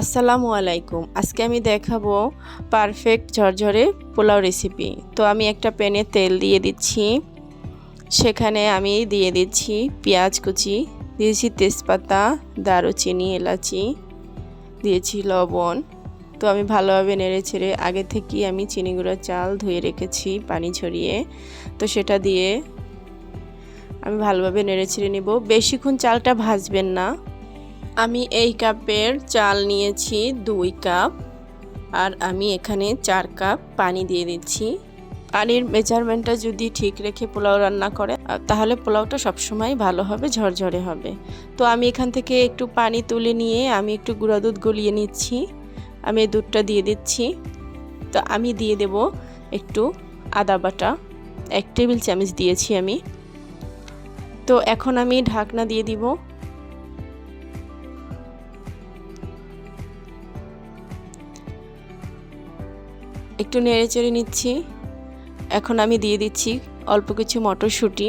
আসসালামু আলাইকুম। আজকে আমি দেখাবো পারফেক্ট ঝরঝরে পোলাও রেসিপি তো আমি একটা প্যানে তেল দিয়ে দিচ্ছি। সেখানে আমি দিয়ে দিচ্ছি পেঁয়াজ কুচি, দিয়েছি তেজপাতা, দারুচিনি, এলাচি, দিয়েছি লবণ। তো আমি ভালোভাবে নেড়ে ছেড়ে আগে থেকেই আমি চিনি গুঁড়া চাল ধুয়ে রেখেছি পানি ঝরিয়ে তো সেটা দিয়ে আমি ভালোভাবে নেড়ে ছেড়ে নেব। বেশিক্ষণ চালটা ভাজবেন না। আমি এই কাপের চাল নিয়েছি দুই কাপ আর আমি এখানে চার কাপ পানি দিয়ে দিচ্ছি। পানির মেজারমেন্টটা যদি ঠিক রেখে পোলাও রান্না করে তাহলে পোলাওটা সবসময় ভালো হবে, ঝরঝরে হবে। তো আমি এখান থেকে একটু পানি তুলে নিয়ে আমি একটু গুঁড়া দুধ গলিয়ে নিচ্ছি। আমি দুধটা দিয়ে দিচ্ছি। তো আমি দিয়ে দেব একটু আদা বাটা, এক টেবিল চামচ দিয়েছি আমি। তো এখন আমি ঢাকনা দিয়ে দিব। একটু নেড়ে চেড়ে নিচ্ছি। এখন আমি দিয়ে দিচ্ছি অল্প কিছু মটরশুঁটি।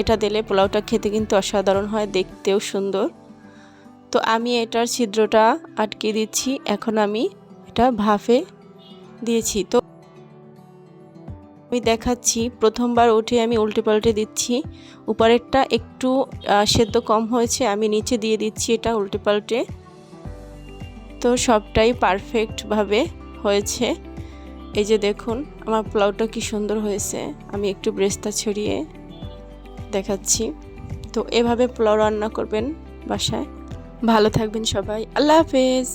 এটা দিলে পোলাওটা খেতে কিন্তু অসাধারণ হয়, দেখতেও সুন্দর। তো আমি এটার ছিদ্রটা আটকে দিচ্ছি। এখন আমি এটা ভাফে দিয়েছি। তো আমি দেখাচ্ছি, প্রথমবার উঠে আমি উল্টে পাল্টে দিচ্ছি। উপরেরটা একটু সেদ্ধ কম হয়েছে, আমি নিচে দিয়ে দিচ্ছি এটা উল্টে পাল্টে তো সবটাই পারফেক্টভাবে হয়েছে। এই যে দেখুন, আমার পোলাওটা কি সুন্দর হয়েছে। আমি একটু ব্রেস্তা ছড়িয়ে দেখাচ্ছি। তো এভাবে পোলাও রান্না করবেন বাসায়। ভালো থাকবেন সবাই। আল্লাহ হাফেজ।